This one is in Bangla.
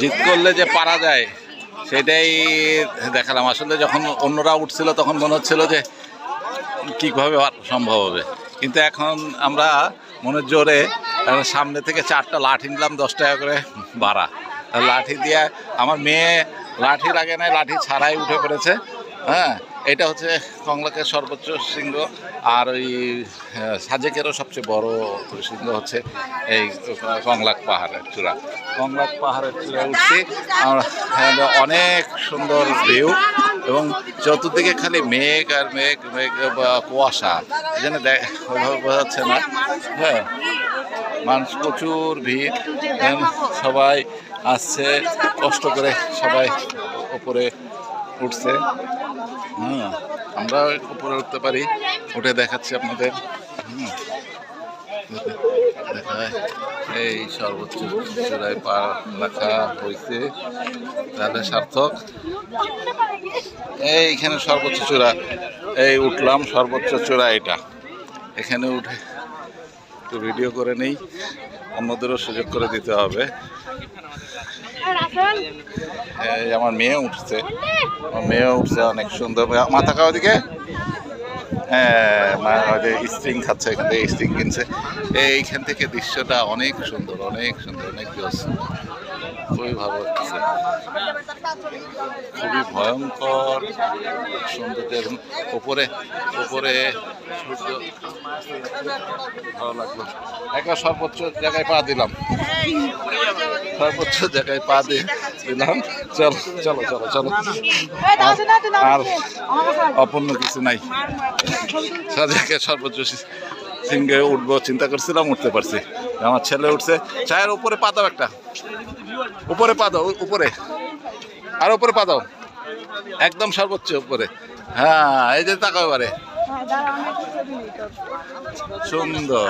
জিত করলে যে পারা যায়, সেটাই দেখালাম। আসলে যখন অন্যরা উঠছিল, তখন মনে হচ্ছিল যে কীভাবে আর সম্ভব হবে। কিন্তু এখন আমরা মনের জোরে সামনে থেকে চারটা লাঠি নিলাম, দশ টাকা করে ভাড়া। লাঠি দিয়ে আমার মেয়ে লাঠি লাগে নাই, লাঠি ছাড়াই উঠে পড়েছে হ্যাঁ? এটা হচ্ছে কংলাকের সর্বোচ্চ শৃঙ্গ, আর ওই সাজেকেরও সবচেয়ে বড় শৃঙ্গ হচ্ছে এই কংলাক পাহাড়ের চূড়া। কংলাক পাহাড়ের চূড়া উঠছি আমরা অনেক সুন্দর ভিউ, এবং চতুর্দিকে খালি মেঘ আর মেঘ মেঘ কুয়াশা, যেন ওইভাবে বোঝা যাচ্ছে না। হ্যাঁ মানুষ প্রচুর ভিড় সবাই আসছে, কষ্ট করে সবাই উপরে উঠছে। হ্যাঁ আমরা উপরে উঠতে পারি। উঠে দেখাচ্ছি আপনাদের। হুম। এই সর্বোচ্চ চূড়ায় পা রাখা হয়েছে। তাহলে সার্থক। এইখানে সর্বোচ্চ চূড়া। এই উঠলাম সর্বোচ্চ চূড়া এটা। এখানে উঠে একটু ভিডিও করে নেই। অন্যদেরও সুযোগ করে দিতে হবে। আমার মেয়ে উঠছে। আমার মেয়ে উঠছে অনেক সুন্দর। মাথা খাওয়া দিকে হ্যাঁ স্ট্রিং খাচ্ছে, এখান থেকে স্ট্রিং কিনছে। এইখান থেকে দৃশ্যটা অনেক সুন্দর অনেক সুন্দর, অনেক জোস। খুবই ভালো খুবই ভয়ঙ্কর সৌন্দর্য এবং উপরে উপরে সূর্য। ভালো লাগল। একটা সর্বোচ্চ জায়গায় পা দিলাম। সর্বোচ্চ জায়গায় পা দিয়ে দিলাম। চলো চলো চলো চলো। আর অপূর্ণ কিছু নাই। সর্বোচ্চ সিংহে উঠবো চিন্তা করছিলাম উঠতে পারছি। আমার ছেলে উঠছে। চায়ের উপরে পা দাও একটা। উপরে পা দাও উপরে। আর উপরে পা দাও। একদম সর্বোচ্চ উপরে। হ্যাঁ এই যে তাকাও এবারে। সুন্দর।